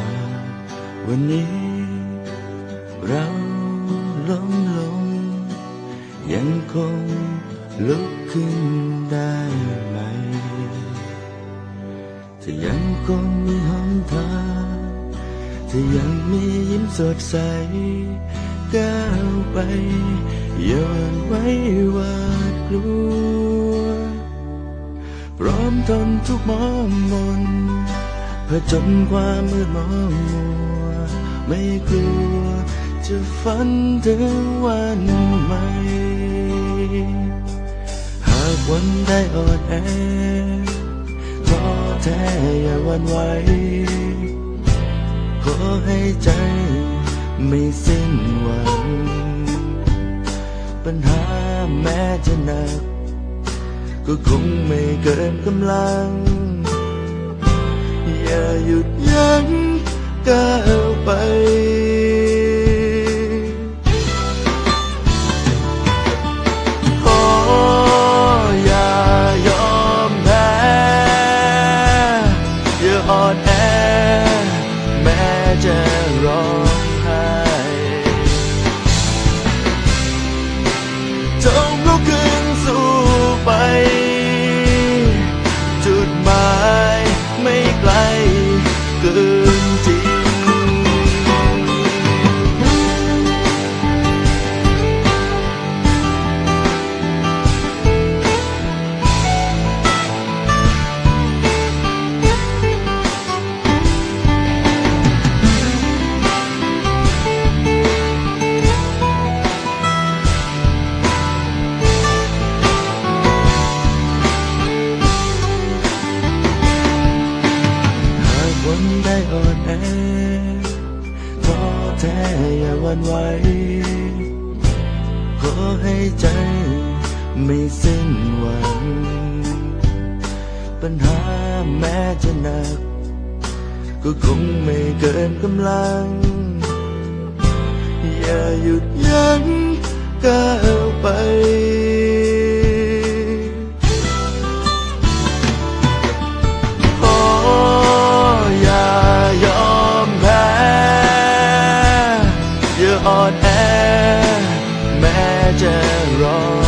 ากวันนี้ เราล้มลง ยังคงลุกขึ้นได้ไหม ถ้ายังคงมีหนทางถ้ายังมียิ้มสดใสก้าวไปอย่าหวั่นไว้หวาดกลัว พร้อมทนทุกมองมนเพื่ อจนความมืดมองมัว ไม่กลัว จะฝันถึงวันใหม่ หากวันได้อ่อนแอท้อแท้อย่าหวันไหวขอให้ใจไม่สิ้นหวัง ปัญหาแม้จะหนัก ก็คงไม่เกินกำลัง อย่าหยุดยั้งก้าวไป วันไหวขอให้ใจไม่สิ้นหวัง ปัญหาแม้จะหนัก ก็คงไม่เกินกำลัง อย่าหยุดยั้งก้าวไป ออ่อนแอแม้จะรอ